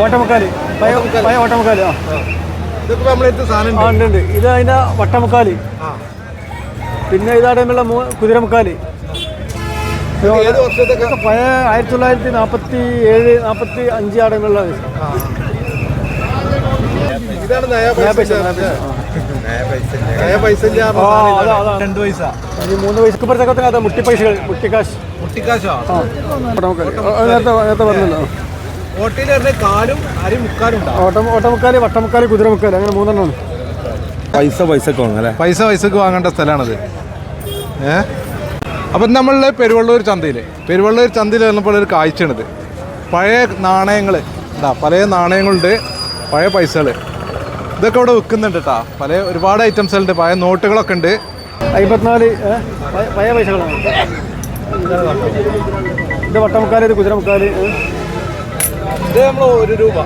ഓട്ടമുക്കാൽ. പയ പയ ഓട്ടമുക്കാൽ ആ. ഉണ്ട് ഇത് അതിന്റെ വട്ടമുക്കാൽ. പിന്നെ ഇതാടേമുള്ള കുതിരമുക്കാലി. പഴയ ആയിരത്തി തൊള്ളായിരത്തി നാൽപ്പത്തി ഏഴ് നാൽപ്പത്തി അഞ്ച് ആടേമുള്ള മൂന്ന് പൈസക്ക് പുറത്തൊക്കെ അതാ മുട്ടി പൈസകൾ മുട്ടിക്കാശ്? മുട്ടിക്കാശോ നേരത്തെ നേരത്തെ പറഞ്ഞല്ലോ. ഓട്ടമുക്കാൽ വട്ടമുക്കാൽ കുതിരമുക്കാൽ അങ്ങനെ മൂന്നെണ്ണമാണ് പൈസ പൈസക്ക് വാങ്ങല്ലേ പൈസ പൈസക്ക് വാങ്ങേണ്ട സ്ഥലമാണത് ഏ? അപ്പം നമ്മളുടെ പെരുവള്ളൂർ ചന്തയിൽ പെരുവള്ളൂർ ചന്തയിൽ വന്നപ്പോൾ ഒരു കാഴ്ചയാണിത്. പഴയ നാണയങ്ങൾ എന്താ പല നാണയങ്ങളുണ്ട് പഴയ പൈസകൾ ഇതൊക്കെ ഇവിടെ വിൽക്കുന്നുണ്ട് കേട്ടോ പല ഒരുപാട് ഐറ്റംസ് ഉണ്ട് പഴയ നോട്ടുകളൊക്കെ ഉണ്ട്. അമ്പത്തിനാല് പഴയ പൈസകളാണ്. ഇത് വട്ടമുക്കാൽ ഇത് കുതിരമുക്കാൽ? ഇത് നമ്മൾ ഒരു രൂപ